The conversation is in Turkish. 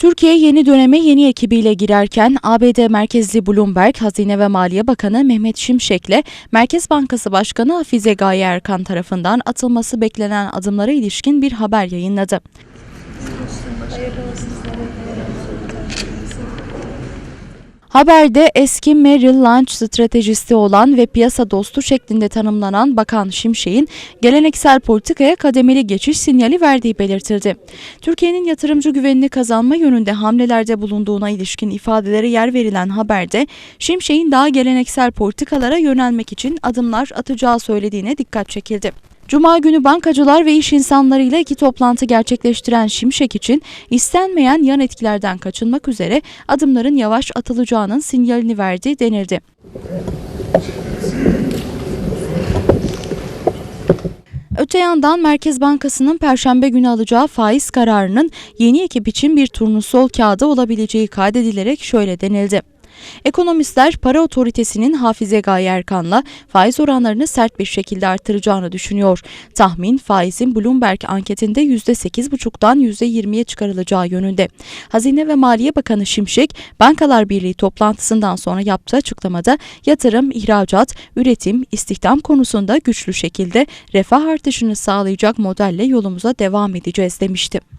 Türkiye yeni döneme yeni ekibiyle girerken ABD merkezli Bloomberg Hazine ve Maliye Bakanı Mehmet Şimşek'le Merkez Bankası Başkanı Hafize Gaye Erkan tarafından atılması beklenen adımlara ilişkin bir haber yayınladı. Haberde eski Merrill Lynch stratejisti olan ve piyasa dostu şeklinde tanımlanan Bakan Şimşek'in geleneksel politikaya kademeli geçiş sinyali verdiği belirtildi. Türkiye'nin yatırımcı güvenini kazanma yönünde hamlelerde bulunduğuna ilişkin ifadelere yer verilen haberde Şimşek'in daha geleneksel politikalara yönelmek için adımlar atacağı söylediğine dikkat çekildi. Cuma günü bankacılar ve iş insanlarıyla iki toplantı gerçekleştiren Şimşek için istenmeyen yan etkilerden kaçınmak üzere adımların yavaş atılacağının sinyalini verdi denildi. Öte yandan Merkez Bankası'nın Perşembe günü alacağı faiz kararının yeni ekip için bir turnusol kağıdı olabileceği kaydedilerek şöyle denildi. Ekonomistler para otoritesinin Hafize Gaye Erkan'la faiz oranlarını sert bir şekilde artıracağını düşünüyor. Tahmin faizin Bloomberg anketinde %8,5'dan %20'ye çıkarılacağı yönünde. Hazine ve Maliye Bakanı Şimşek, Bankalar Birliği toplantısından sonra yaptığı açıklamada yatırım, ihracat, üretim, istihdam konusunda güçlü şekilde refah artışını sağlayacak modelle yolumuza devam edeceğiz demişti.